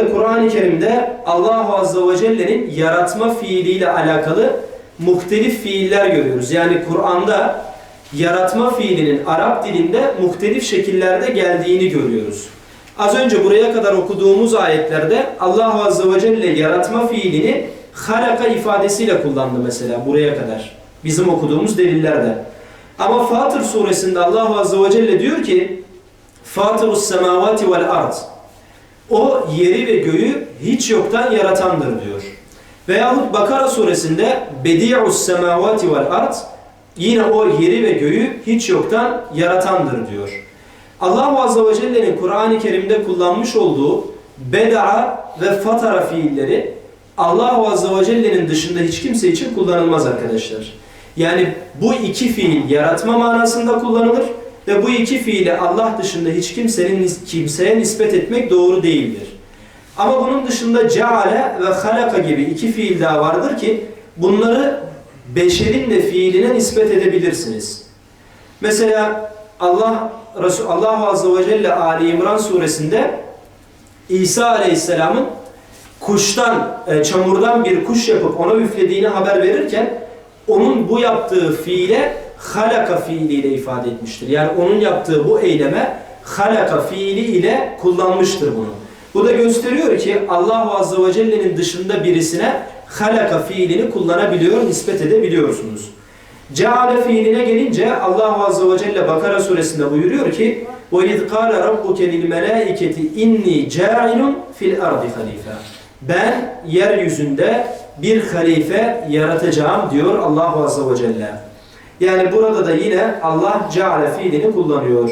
Kur'an-ı Kerim'de Allahu Azze ve Celle'nin yaratma fiiliyle alakalı muhtelif fiiller görüyoruz. Yani Kur'an'da yaratma fiilinin Arap dilinde muhtelif şekillerde geldiğini görüyoruz. Az önce buraya kadar okuduğumuz ayetlerde Allahu Azze ve Celle yaratma fiilini halaka ifadesiyle kullandı mesela buraya kadar. Bizim okuduğumuz delillerde. Ama Fatır suresinde Allahu Azze ve Celle diyor ki Fatırus semavati vel ard o yeri ve göğü hiç yoktan yaratandır diyor. Veyahut Bakara suresinde Bedi'us semavati vel ard yine o yeri ve göğü hiç yoktan yaratandır diyor. Allahu Azze ve Celle'nin Kur'an-ı Kerim'de kullanmış olduğu beda'a ve fatara fiilleri Allahu Azze ve Celle'nin dışında hiç kimse için kullanılmaz arkadaşlar. Yani bu iki fiil yaratma manasında kullanılır ve bu iki fiili Allah dışında hiç kimsenin kimseye nispet etmek doğru değildir. Ama bunun dışında ceale ve halaka gibi iki fiil daha vardır ki bunları beşerin de fiiline nispet edebilirsiniz. Mesela Allah Resul Allah Azze ve Celle Ali İmran suresinde İsa Aleyhisselam'ın kuştan, e, çamurdan bir kuş yapıp ona üflediğini haber verirken onun bu yaptığı fiile halaka fiiliyle ifade etmiştir. Yani onun yaptığı bu eyleme halaka fiili ile kullanmıştır bunu. Bu da gösteriyor ki Allah Azze ve Celle'nin dışında birisine halaka fiilini kullanabiliyor, nispet edebiliyorsunuz. Ceale fiiline gelince Allah Azze ve Celle Bakara suresinde buyuruyor ki وَاِذْ قَالَ رَبُّكَ لِلْمَلَائِكَةِ اِنِّي جَاعِلٌ فِي الْاَرْضِ خَلِيفَةً Ben yeryüzünde bir halife yaratacağım diyor Allah Azze ve Celle. Yani burada da yine Allah ceale fiilini kullanıyor.